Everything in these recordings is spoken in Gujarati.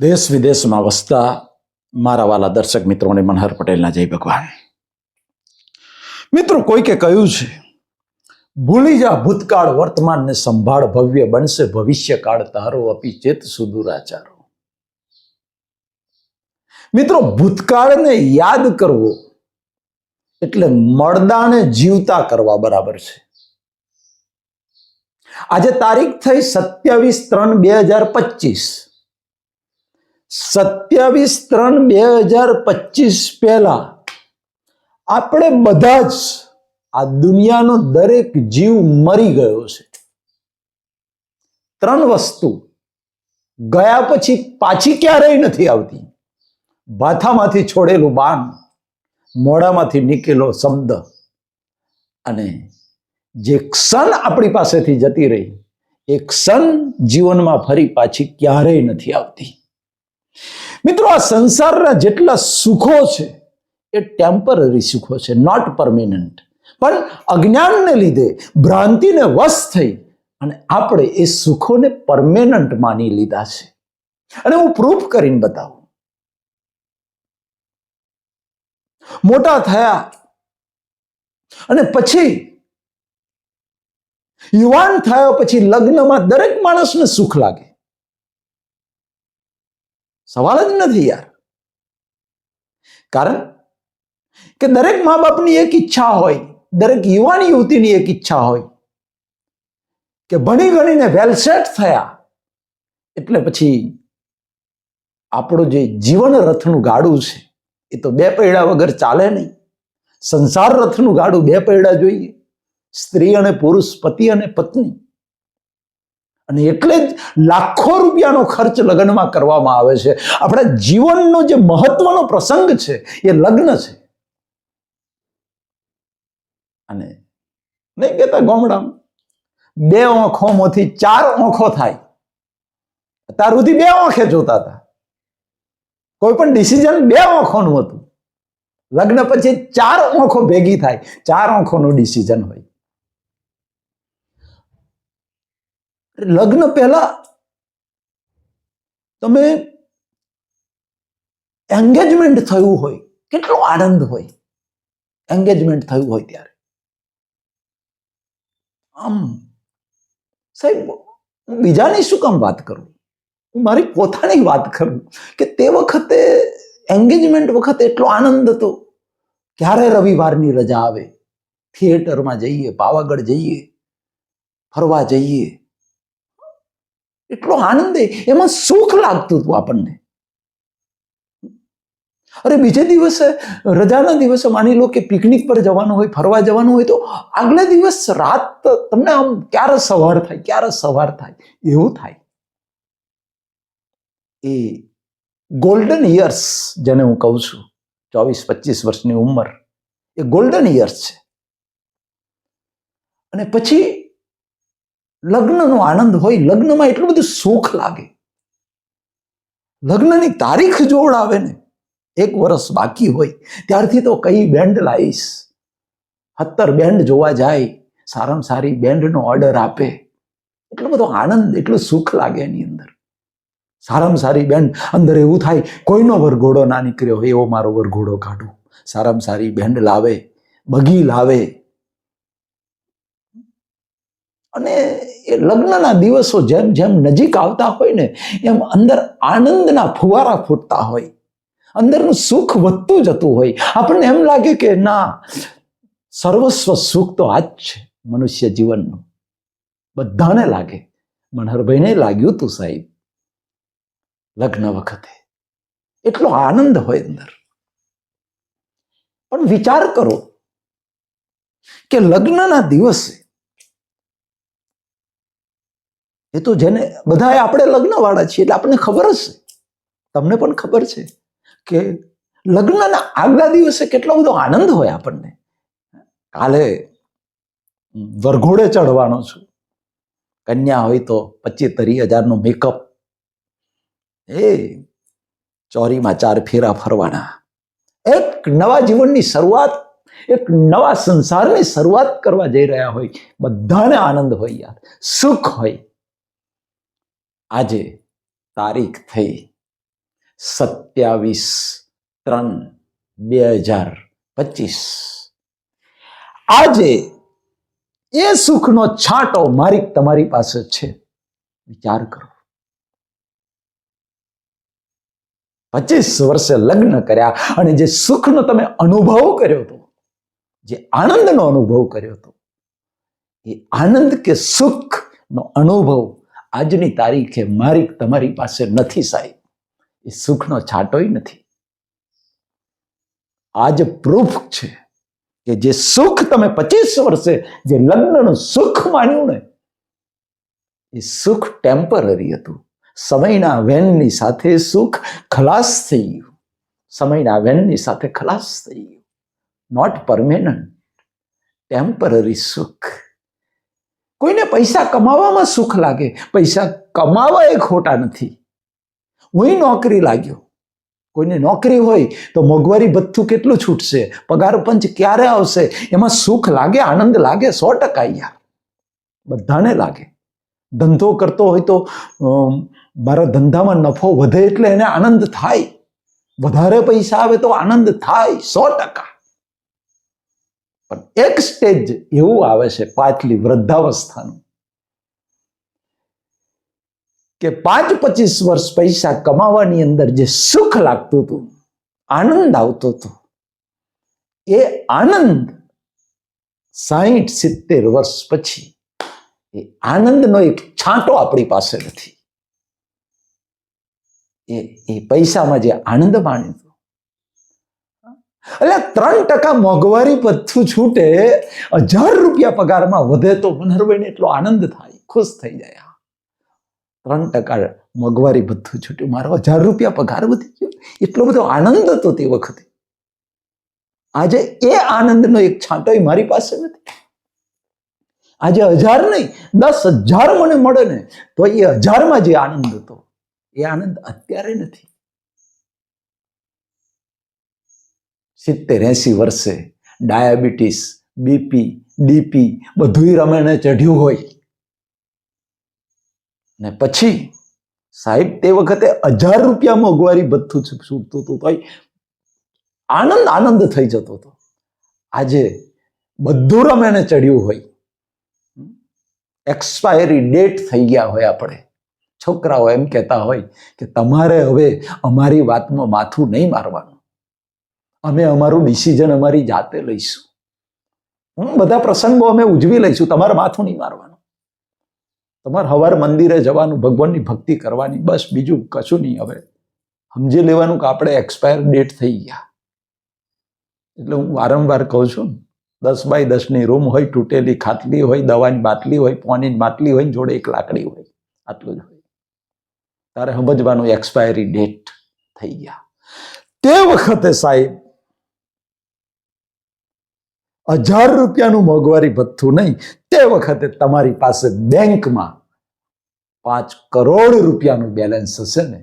દેશ વિદેશમાં વસતા મારા વાલા દર્શક મિત્રોને મનહર પટેલના જય ભગવાન. મિત્રો, કોઈકે કહ્યું છે, ભૂલી જા ભૂતકાળ, વર્તમાનને સંભાળ, ભવ્ય બનશે ભવિષ્યકાળ, તારો અપી ચેત સુદૂરાચારો મિત્રો, ભૂતકાળને યાદ કરવો એટલે મળદાને જીવતા કરવા બરાબર છે. આજે તારીખ થઈ સત્યાવીસ ત્રણ બે હજાર પચીસ. સત્યાવીસ ત્રણ બે હજાર પચીસ પહેલા આપણે બધા જ આ દુનિયાનો દરેક જીવ મરી ગયો છે. ત્રણ વસ્તુ ગયા પછી પાછી ક્યારેય નથી આવતી. ભાથામાંથી છોડેલું બાણ, મોઢામાંથી નીકળેલો શબ્દ અને જે ક્ષણ આપણી પાસેથી જતી રહી, એ ક્ષણ જીવનમાં ફરી પાછી ક્યારેય નથી આવતી. મિત્રો, આ સંસારના જેટલા સુખો છે, એ ટેમ્પરરી સુખો છે નોટ પરમેનન્ટ પણ અજ્ઞાનને લીધે, ભ્રાંતિને વશ થઈ અને આપણે એ સુખોને પરમેનન્ટ માની લીધા છે. અને હું પ્રૂફ કરીને બતાવું. મોટા થયા અને પછી યુવાન થયો, પછી લગ્નમાં દરેક માણસને સુખ લાગે. સવાલ જ નથી યાર. કારણ કે દરેક મા બાપની એક ઈચ્છા હોય, દરેક યુવાન યુવતીની એક ઈચ્છા હોય કે ભણી ગણીને વેલસેટ થયા, એટલે પછી આપણું જે જીવન રથનું ગાડું છે, એ તો બે પૈડા વગર ચાલે નહીં. સંસાર રથનું ગાડું બે પૈડા જોઈએ, સ્ત્રી અને પુરુષ, પતિ અને પત્ની. અને એટલે જ લાખો રૂપિયાનો ખર્ચ લગ્નમાં કરવામાં આવે છે. આપણા જીવનનો જે મહત્વનો પ્રસંગ છે, એ લગ્ન છે. અને નહીં કહેતા ગામડામાં, બે ઓંખોમાંથી ચાર ઓંખો થાય. અત્યાર સુધી બે ઓંખે જોતા હતા. કોઈ પણ ડિસિઝન બે ઓંખોનું હતું. લગ્ન પછી ચાર ઓંખો ભેગી થાય. ચાર ઓંખોનું ડિસિઝન હોય. લગ્ન પહેલા તમે એન્ગેજમેન્ટ થયું હોય, કેટલો આનંદ હોય એન્ગેજમેન્ટ થયું હોય ત્યારે. આમ, સાહેબ, હું બીજાની શું કામ વાત કરું? હું મારી પોતાની વાત કરું કે તે વખતે એંગેજમેન્ટ વખતે એટલો આનંદ હતો. ક્યારે રવિવારની રજા આવે? થિયેટરમાં જઈએ, પાવાગઢ જઈએ, ફરવા જઈએ એટલો આનંદ એમાં સુખ લાગતું હતું આપણને. અરે બીજે દિવસે, રજાના દિવસે માની લો કે પિકનિક પર જવાનું હોય, ફરવા જવાનું હોય તો આગલા દિવસ રાત તમને આમ ક્યારે સવાર થાય, ક્યારે સવાર થાય, એવું થાય. એ ગોલ્ડન યર્સ જેને હું કહું છું, ચોવીસ, પચીસ વર્ષની ઉંમર, એ ગોલ્ડન યર્સ છે. અને પછી લગ્નનો આનંદ હોય, લગ્નમાં એટલું બધું સુખ લાગે. લગ્નની તારીખ જોડાવે ને, એક વર્ષ બાકી હોય, ત્યારથી તો કઈ બેન્ડ લાવીશ. સત્તર બેન્ડ જોવા જાય, સારામાં સારી બેન્ડનો ઓર્ડર આપે. એટલો બધો આનંદ, એટલું સુખ લાગે એની અંદર. સારામાં સારી બેન્ડ અંદર એવું થાય, કોઈનો વરઘોડો ના નીકળ્યો હોય, એવો મારો વરઘોડો કાઢું. સારામાં સારી બેન્ડ લાવે, બગી લાવે. અને એ લગ્નના દિવસો જેમ જેમ નજીક આવતા હોય ને, એમ અંદર આનંદના ફુવારા ફૂટતા હોય. અંદરનું સુખ વધતું જતું હોય. આપણને એમ લાગે કે, ના, સર્વસ્વ સુખ તો આ જ છે મનુષ્ય જીવનનું. બધાને લાગે. મનહરભાઈને લાગ્યું તું સાહેબ, લગ્ન વખતે. એટલો આનંદ હોય અંદર. પણ વિચાર કરો કે લગ્નના દિવસે એ તો જેને બધા આપણે લગ્નવાળા છીએ, એટલે આપણને ખબર જ છે. તમને પણ ખબર છે કે લગ્નના આગલા દિવસે કેટલો બધો આનંદ હોય આપણને. કાલે વરઘોડે ચડવાનો છું. કન્યા હોય તો પચીસ ત્રીસ હજારનો મેકઅપ એ ચોરીમાં ચાર ફેરા ફરવાના. એક નવા જીવનની શરૂઆત, એક નવા સંસારની શરૂઆત કરવા જઈ રહ્યા હોય. બધાને આનંદ હોય યાર. સુખ હોય. આજે તારીખ થઈ સત્યાવીસ ત્રણ બે હજાર પચીસ. આજે એ સુખનો છાંટો મારી તમારી પાસે છે. વિચાર કરો. પચીસ વર્ષે લગ્ન કર્યા અને જે સુખનો તમે અનુભવ કર્યો હતો, જે આનંદનો અનુભવ કર્યો હતો, એ આનંદ કે સુખનો અનુભવ આજની તારીખે મારી તમારી પાસે નથી સાહેબ. એ સુખનો છાંટોય નથી. આજ પ્રૂફ છે કે જે સુખ તમે પચીસ વર્ષે જે લગ્નનું સુખ માન્યું ને, એ સુખ ટેમ્પરરી હતું. સમયના વેનની સાથે સુખ ખલાસ થઈ ગયું. સમયના વેનની સાથે ખલાસ થઈ ગયું. નોટ પરમેનન્ટ ટેમ્પરરી સુખ. કોઈને પૈસા કમાવામાં સુખ લાગે. પૈસા કમાવા એ ખોટા નથી. હું નોકરી લાગ્યો. કોઈને નોકરી હોય તો મોંઘવારી ભથ્થું કેટલું છૂટશે? પગાર પંચ ક્યારે આવશે? એમાં સુખ લાગે, આનંદ લાગે સો ટકા યાર બધાને લાગે. ધંધો કરતો હોય તો મારા ધંધામાં નફો વધે એટલે એને આનંદ થાય. વધારે પૈસા આવે તો આનંદ થાય સો ટકા. પણ એક સ્ટેજ એવું આવે છે પાછલી વૃદ્ધાવસ્થાનું. કે પાંચ પચીસ વર્ષ પૈસા કમાવાની અંદર જે સુખ લાગતું હતું, આનંદ આવતો હતો, એ આનંદ સાહીઠ સિત્તેર વર્ષ પછી એ આનંદનો એક છાંટો આપણી પાસે નથી. એ એ પૈસામાં જે આનંદ માણ્યો એટલે ત્રણ ટકા મોંઘવારી પથ્થું છૂટે, હજાર રૂપિયા પગારમાં વધે તો મનહરભાઈને એટલો આનંદ થાય, ખુશ થઈ જાય. ત્રણ ટકા મોંઘવારી બધું છૂટ્યું મારો હજાર રૂપિયા પગાર વધી ગયો. એટલો બધો આનંદ હતો તે વખતે. આજે એ આનંદનો એક છાંટો મારી પાસે નથી. આજે હજાર નહીં, દસ હજાર મને મળે ને, તો એ હજારમાં જે આનંદ હતો, એ આનંદ અત્યારે નથી. સિત્તેર એંસી વર્ષે ડાયાબિટીસ, બીપી, ડીપી બધુંય રમેણે ચઢ્યું હોય. ને પછી સાહેબ તે વખતે હજાર રૂપિયા મોંઘવારી ભથ્થું છૂટતું હતું તો આનંદ આનંદ થઈ જતો હતો. આજે બધું રમેણે ચડ્યું હોય. એક્સપાયરી ડેટ થઈ ગયા હોય આપણે. છોકરાઓ એમ કહેતા હોય કે તમારે હવે અમારી વાતમાં માથું નહીં મારવાનું. અમે અમારું ડિસિઝન અમારી જાતે લઈશું. બધા પ્રસંગો અમે ઉજવી લઈશું. તમારે માથું નહીં મારવાનું. તમારે હવાર મંદિરે જવાનું, ભગવાનની ભક્તિ કરવાની, બસ બીજું કશું નહીં. હવે સમજી લેવાનું કે આપણે એક્સપાયર ડેટ થઈ ગયા. એટલે હું વારંવાર કહું છું, દસ બાય દસની રૂમ હોય, તૂટેલી ખાટલી હોય, દવાની બાટલી હોય, પાણીની બાટલી હોય જોડે એક લાકડી હોય. આટલું જ હોય. તારે સમજવાનું એક્સપાયરી ડેટ થઈ ગયા. તે વખતે સાહેબ હજાર રૂપિયાનું મોંઘવારી ભથ્થું નહીં, તે વખતે તમારી પાસે બેંકમાં પાંચ કરોડ રૂપિયાનું બેલેન્સ હશે ને,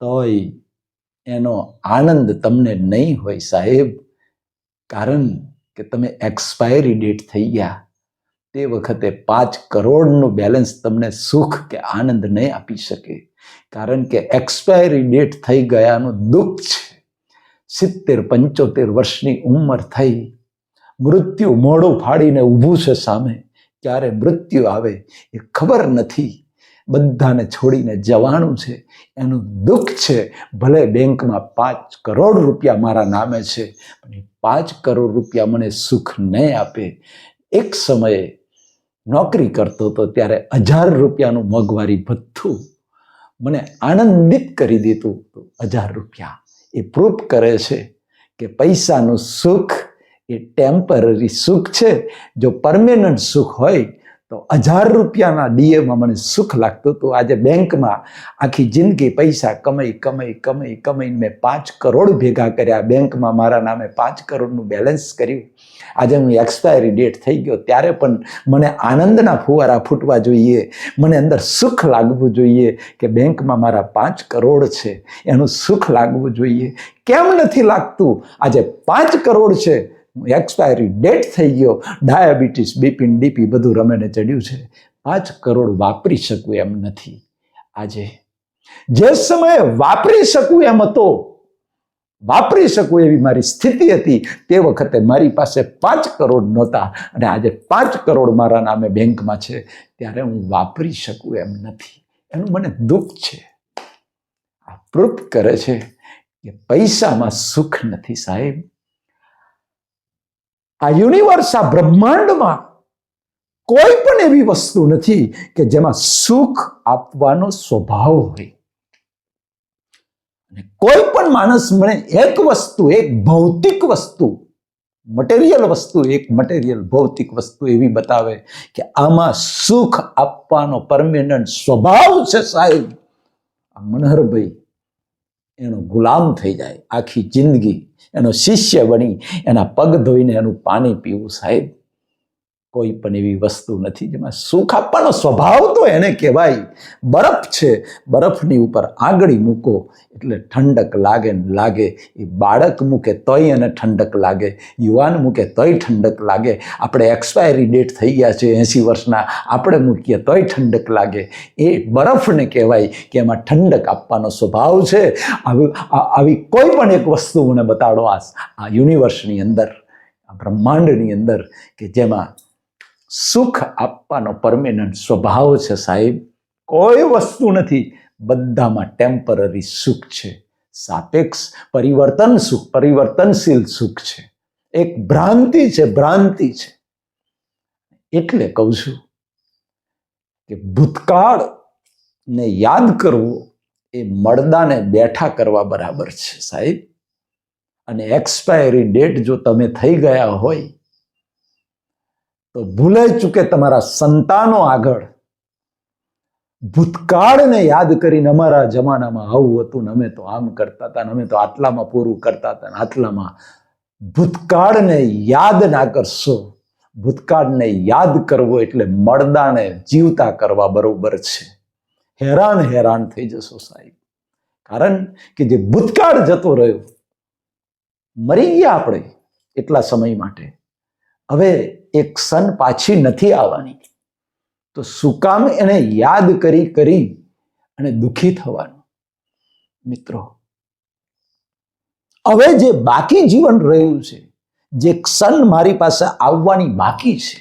તોય એનો આનંદ તમને નહીં હોય સાહેબ. કારણ કે તમે એક્સપાયરી ડેટ થઈ ગયા, તે વખતે પાંચ કરોડનું બેલેન્સ તમને સુખ કે આનંદ નહીં આપી શકે. કારણ કે એક્સપાયરી ડેટ થઈ ગયાનું દુઃખ છે. સિત્તેર પંચોતેર વર્ષની ઉંમર થઈ મૃત્યુ મોઢું ફાડીને ઊભું છે સામે. ક્યારે મૃત્યુ આવે એ ખબર નથી. બધાને છોડીને જવાનું છે. એનું દુઃખ છે. ભલે બેંકમાં પાંચ કરોડ રૂપિયા મારા નામે છે પાંચ કરોડ રૂપિયા મને સુખ નહીં આપે. એક સમયે નોકરી કરતો હતો ત્યારે હજાર રૂપિયાનું મોંઘવારી ભથ્થું મને આનંદિત કરી દીધું. હજાર રૂપિયા એ પ્રૂફ કરે છે કે પૈસાનું સુખ એ ટેમ્પરરી સુખ છે. જો પરમેનન્ટ સુખ હોય, તો હજાર રૂપિયાના ડીએમાં મને સુખ લાગતું હતું. આજે બેંકમાં આખી જિંદગી પૈસા કમાઈ કમાઈ કમાઈ, કમાઈને મેં પાંચ કરોડ ભેગા કર્યા. બેંકમાં મારા નામે પાંચ કરોડનું બેલેન્સ કર્યું. આજે હું એક્સપાયરી ડેટ થઈ ગયો. ત્યારે પણ મને આનંદના ફુવારા ફૂટવા જોઈએ. મને અંદર સુખ લાગવું જોઈએ કે બેંકમાં મારા પાંચ કરોડ છે. એનું સુખ લાગવું જોઈએ. કેમ નથી લાગતું? આજે પાંચ કરોડ છે. એક્સપાયરી ડેટ થઈ ગયો. ડાયાબિટીસ બીપીન ડીપી બધું રમેને ચડ્યું છે. પાંચ કરોડ વાપરી શકું એમ નથી આજે. જે સમયે વાપરી શકું એમ હતો, વાપરી શકું એવી મારી સ્થિતિ હતી, તે વખતે મારી પાસે પાંચ કરોડ નહોતા અને આજે પાંચ કરોડ મારા નામે બેંકમાં છે. ત્યારે હું વાપરી શકું એમ નથી. એનું મને દુઃખ છે. આ પ્રૂફ કરે છે કે પૈસામાં સુખ નથી સાહેબ. આ યુનિવર્સ આ બ્રહ્માંડમાં કોઈ પણ એવી વસ્તુ નથી કે જેમાં સુખ આપવાનો સ્વભાવ હોય. કોઈ પણ માણસ મને એક વસ્તુ, એક ભૌતિક વસ્તુ મટેરિયલ વસ્તુ, એક મટેરિયલ ભૌતિક વસ્તુ એવી બતાવે કે આમાં સુખ આપવાનો પરમેનન્ટ સ્વભાવ છે સાહેબ. આ મનહરભાઈ એનો ગુલામ થઈ જાય. આખી જિંદગી એનો શિષ્ય બની, એના પગ ધોઈને એનું પાણી પીવું સાહેબ. કોઈ પણ એવી વસ્તુ નથી જેમાં સુખ આપવાનો સ્વભાવ તો એને કહેવાય. બરફ છે, બરફની ઉપર આંગળી મૂકો એટલે ઠંડક લાગે ને લાગે. એ બાળક મૂકે તોય એને ઠંડક લાગે. યુવાન મૂકે તોય ઠંડક લાગે. આપણે એક્સપાયરી ડેટ થઈ ગયા છે એંસી વર્ષના, આપણે મૂકીએ તોય ઠંડક લાગે. એ બરફને કહેવાય કે એમાં ઠંડક આપવાનો સ્વભાવ છે. આવી આવી કોઈ પણ એક વસ્તુ મને બતાડો આ આ યુનિવર્સની અંદર, આ બ્રહ્માંડની અંદર કે જેમાં સુખ આપવાનો પરમેનન્ટ સ્વભાવ છે સાહેબ. કોઈ વસ્તુ નથી. બધામાં ટેમ્પરરી સુખ છે. સાપેક્ષ પરિવર્તન સુખ, પરિવર્તનશીલ સુખ છે. એક ભ્રાંતિ છે ભ્રાંતિ છે. એટલે કહું છું કે ભૂતકાળ ને યાદ કરવું એ મળદાને બેઠા કરવા બરાબર છે સાહેબ. અને એક્સપાયરી ડેટ જો તમે થઈ ગયા હોય તો ભૂલાઈ ચૂકે તમારા સંતાનો આગળ. ભૂતકાળને યાદ કરીને અમારા જમાનામાં આવું હતું ને અમે તો આમ કરતા હતા ને અમે તો આટલામાં પૂરું કરતા હતા ને આટલામાં. ભૂતકાળને યાદ ના કરશો. ભૂતકાળને યાદ કરવો એટલે મળદાને જીવતા કરવા બરોબર છે. હેરાન હેરાન થઈ જશો સાહેબ. કારણ કે જે ભૂતકાળ જતો રહ્યો મરી ગયા આપણે એટલા સમય માટે. હવે એક સન પાછી નથી આવવાની. તો શું કામ એને યાદ કરી કરી અને દુઃખી થવાનું? મિત્રો, હવે જે બાકી જીવન રહ્યું છે, જે ક્ષણ મારી પાસે આવવાની બાકી છે,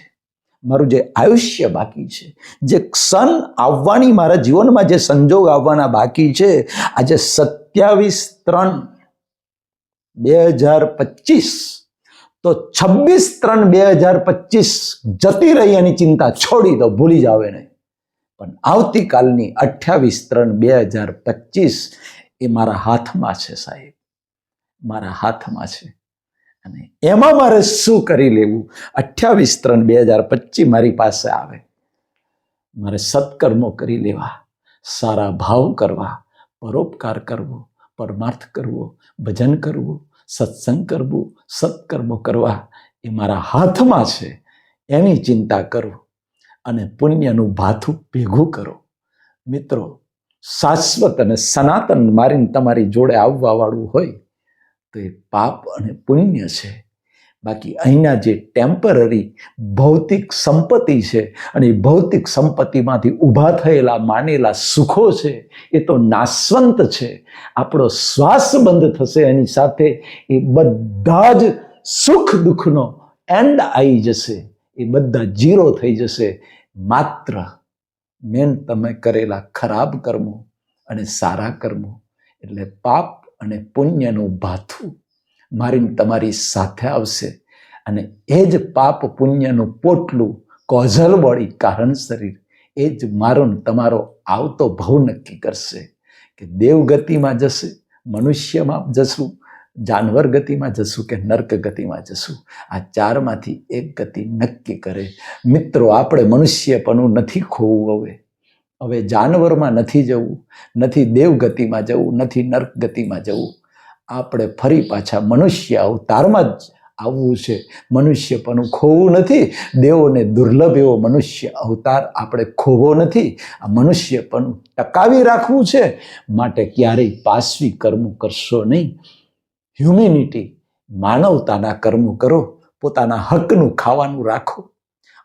મારું જે આયુષ્ય બાકી છે, જે ક્ષણ આવવાની મારા જીવનમાં જે સંજોગ આવવાના બાકી છે, આજે સત્યાવીસ ત્રણ, બે હજાર પચીસ તો છવ્વીસ ત્રણ બે હજાર પચીસ જતી રહી એની ચિંતા છોડી દો, ભૂલી જાવ એને. પણ આવતીકાલની અઠ્યાવીસ ત્રણ બે હજાર પચીસ એ મારા હાથમાં છે સાહેબ. મારા હાથમાં છે. અને એમાં મારે શું કરી લેવું? અઠ્યાવીસ ત્રણ બે હજાર પચીસ મારી પાસે આવે. મારે સત્કર્મો કરી લેવા, સારા ભાવ કરવા, પરોપકાર કરવો, પરમાર્થ કરવો, ભજન કરવું સત્સંગ કરવું, સત્કર્મો કરવા એ મારા હાથમાં છે. એની ચિંતા કરો અને પુણ્યનું ભાથું ભેગું કરો. મિત્રો, શાશ્વત અને સનાતન મારીને તમારી જોડે આવવાવાળું હોય તો એ પાપ અને પુણ્ય છે. બાકી અહીંના જે ટેમ્પરરી ભૌતિક સંપત્તિ છે અને એ ભૌતિક સંપત્તિમાંથી ઊભા થયેલા માનેલા સુખો છે, એ તો નાશવંત છે. આપણો શ્વાસ બંધ થશે, એની સાથે એ બધા જ સુખ દુઃખનો એન્ડ આવી જશે. એ બધા જીરો થઈ જશે. માત્ર મેન તમે કરેલા ખરાબ કર્મો અને સારા કર્મો. એટલે પાપ અને પુણ્યનું ભાથું મારીને તમારી સાથે આવશે. અને એ જ પાપ પુણ્યનું પોટલું કોઝલ બોડી કારણ શરીર. એ જ મારો તમારો આવતો ભવ નક્કી કરશે કે દેવગતિમાં જશે, મનુષ્યમાં જશું, જાનવર ગતિમાં જશું કે નર્ક ગતિમાં જશું. આ ચારમાંથી એક ગતિ નક્કી કરે. મિત્રો, આપણે મનુષ્યપણું નથી ખોવું હવે. હવે જાનવરમાં નથી જવું, નથી દેવગતિમાં જવું, નથી નર્ક ગતિમાં જવું. આપણે ફરી પાછા મનુષ્ય અવતારમાં જ આવવું છે. મનુષ્યપણું ખોવું નથી. દેવોને દુર્લભ એવો મનુષ્ય અવતાર આપણે ખોવો નથી. આ મનુષ્યપણું ટકાવી રાખવું છે. માટે ક્યારેય પાસવી કર્મો કરશો નહીં. હ્યુમિનિટી માનવતાના કર્મો કરો. પોતાના હકનું ખાવાનું રાખો.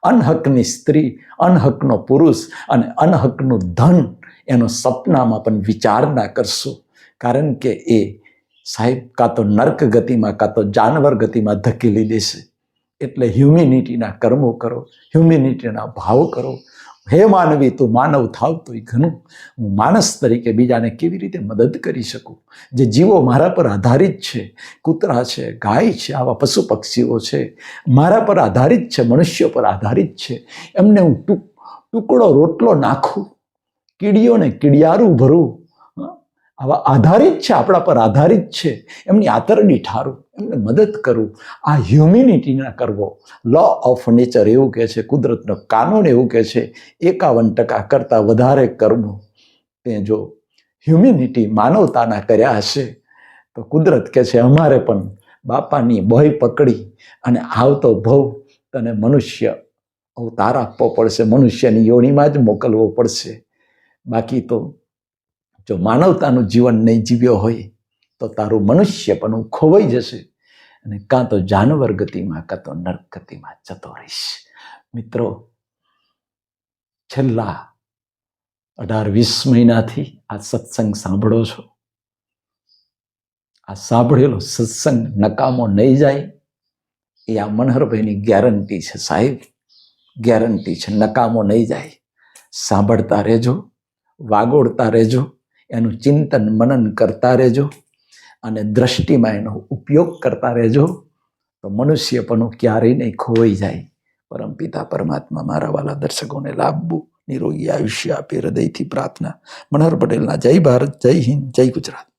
અનહકની સ્ત્રી, અનહકનો પુરુષ અને અનહકનું ધન એનો સપનામાં પણ વિચાર ના કરશો. કારણ કે એ સાહેબ, કાં તો નર્ક ગતિમાં, કાં તો જાનવર ગતિમાં ધકેલી દેશે. એટલે હ્યુમિનિટીના કર્મો કરો હ્યુમિનિટીના ભાવ કરો. હે માનવી, તું માનવ થાવ તો ઘણું. હું માણસ તરીકે બીજાને કેવી રીતે મદદ કરી શકું? જે જીવો મારા પર આધારિત છે, કૂતરા છે, ગાય છે, આવા પશુ પક્ષીઓ છે, મારા પર આધારિત છે, મનુષ્યો પર આધારિત છે. એમને હું ટૂંક, ટુકડો રોટલો નાખું, કીડીઓને કીડિયારું ભરું? આવા આધારિત છે, આપણા પર આધારિત છે. એમની આતરડી ઠારું, એમને મદદ કરું. આ હ્યુમિનિટીના કરવો. લો ઓફ નેચર એવું કહે છે, કુદરતનો કાનૂન એવું કહે છે, એકાવન ટકા કરતાં વધારે કર્મો તે જો હ્યુમિનિટી માનવતાના કર્યા હશે, તો કુદરત કહે છે, અમારે પણ બાપાની ભય પકડી અને આવતો ભવ તને મનુષ્ય અવતાર આપવો પડશે. મનુષ્યની યોનિમાં જ મોકલવો પડશે. બાકી તો જો માનવતાનું જીવન નહીં જીવ્યો હોય, તો તારું મનુષ્ય પણ ખોવાઈ જશે અને કાં તો જાનવર ગતિમાં, કાં તો નર્ક ગતિમાં જતો રહીશ. મિત્રો, છેલ્લા અઢાર વીસ મહિનાથી આ સત્સંગ સાંભળો છો. આ સાંભળેલો સત્સંગ નકામો નહીં જાય. એ આ મનહરભાઈની ગેરંટી છે સાહેબ. ગેરંટી છે, નકામો નહીં જાય. સાંભળતા રહેજો, વાગોળતા રહેજો. એનું ચિંતન, મનન કરતા રહેજો અને દ્રષ્ટિમાં એનો ઉપયોગ કરતા રહેજો. તો મનુષ્યપણું ક્યારેય નહીં ખોવાઈ જાય. પરમપિતા પરમાત્મા મારા વાલા દર્શકોને લાભવું નિરોગી આયુષ્ય આપે હૃદયથી પ્રાર્થના. મનહર પટેલના જય ભારત, જય હિન્દ, જય ગુજરાત.